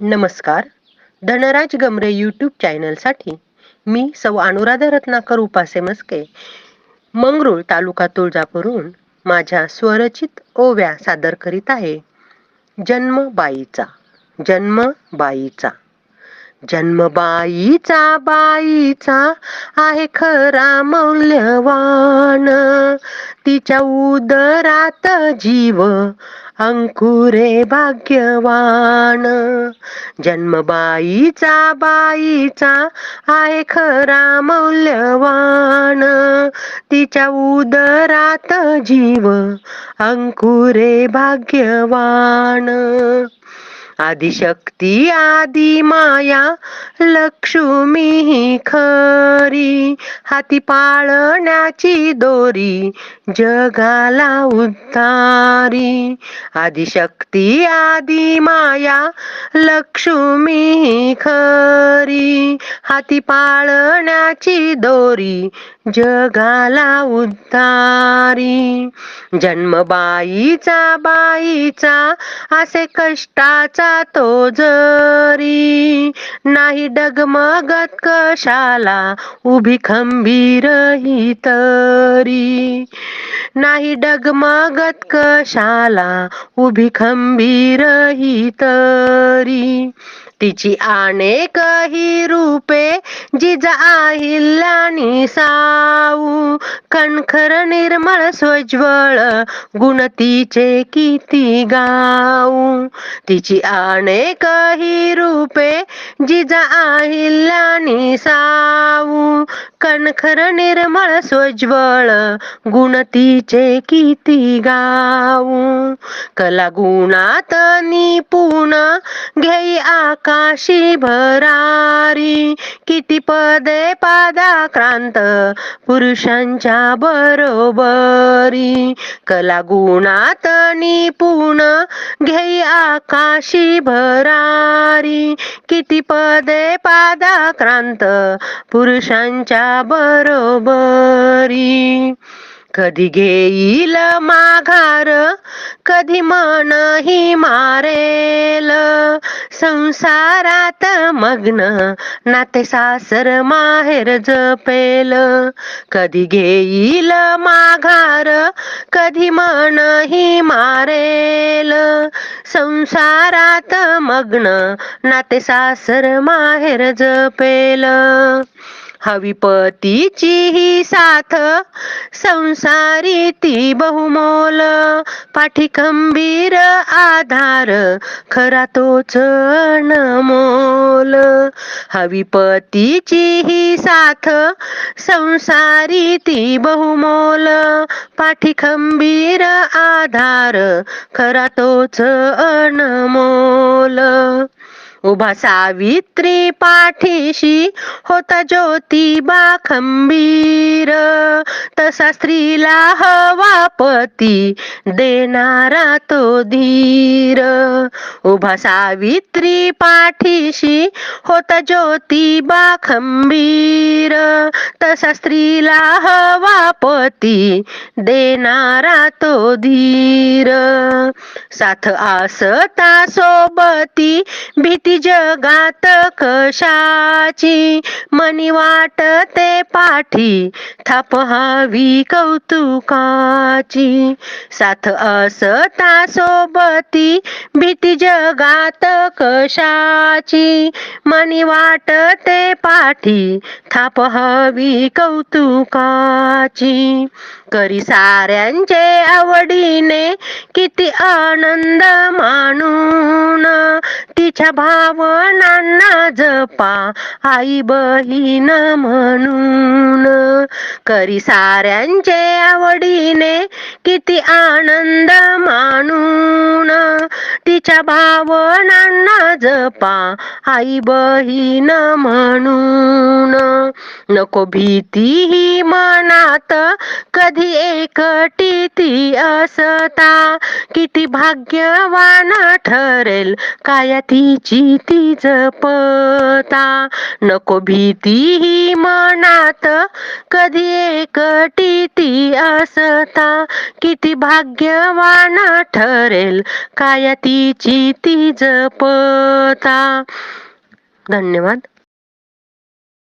नमस्कार. धनराज गमरे यूट्यूब चॅनलसाठी मी सौ अनुराधा रत्नाकर उपासे मस्के मंगरूळ तालुका तुळजापूरहून माझ्या स्वरचित ओव्या सादर करीत आहे. जन्म बाईचा जन्म बाईचा जन्म बाईचा बाईचा आहे खरा मौल्यवान. तिच्या उदरात जीव अंकुरे भाग्यवान. जन्म बाईचा बाईचा आहे खरा मौल्यवान. तिच्या उदरात जीव अंकुरे भाग्यवान. आदिशक्ती आदी माया लक्ष्मी ही खरी. हाती पाळण्याची दोरी जगाला उद्धारी आदिशक्ती आदी माया लक्ष्मी खरी. हाती पाळण्याची दोरी जगाला उद्धारी जन्मबाईचा बाईचा असे कष्टाचा तो जरी. काही डगमगत कशाला? उभी खंबीर ही तरी. नाही डगमगत कशाला? उभी खंबीर ही तरी. तिची अनेक ही रूपे जिजा आहिल्ला साऊ. कणखर निर्मळ स्वज्वळ गुणतीचे किती गाऊ. तिची अनेक ही रूपे जिजा आहिल्यानी साऊ. कणखर निर्मळ स्वज्वळ गुणतीचे किती गाऊ. कला गुणात निपुण घेई आकाशी भरारी. किती पदे पादाक्रांत पुरुषांच्या बरोबरी. कला गुणात निपुण घेई आकाशी भरारी. किती पदे पादाक्रांत पुरुषांच्या बरोबरी. कधी घेईल माघार कधी मनही मारेल. संसारात मग्न नाते सासर माहेर जपेल. कधी घेईल माघार कधी मनही मारेल. संसारात मग्न नाते सासर माहेर जपेल. हविपतीची ही साथ. संसारी ती बहुमोल. पाठी खंबीर आधार. खरा तोच अनमोल. हविपतीची ही साथ. संसारी ती बहुमोल. पाठी खंबीर आधार. खरा तोच अनमोल. उभा सावित्री पाठीशी होता ज्योतिबा खंबीर. तसा स्त्रीला हवा पती देणारा तो धीर. उभा सावित्री पाठीशी होता ज्योतिबा खंबीर. तसा स्त्रीला हवा पती देणारा तो धीर. साथ आसता सोबती भीती जगात कशाची मनी वाटते पाठी? थाप हवी कौतुकाची. साथ असता सोबती भीती जगात कशाची मनी वाटते पाठी? थाप हवी कौतुकाची. करी साऱ्यांचे आवडीने किती आनंद मानून तिच्या भा भावनांना जपा आई बहीण म्हणून. करी साऱ्यांचे आवडीने किती आनंद मा तिच्या भावनांना जपा आई बहीण म्हणून. नको भीती ही मनात कधी एकटी ती असता. किती भाग्यवान ठरेल काय तिची ती जपता. नको भीती ही मनात कधी एकटी ती असता. किती भाग्यवान ठरेल काय ती तिची ती जपता. धन्यवाद.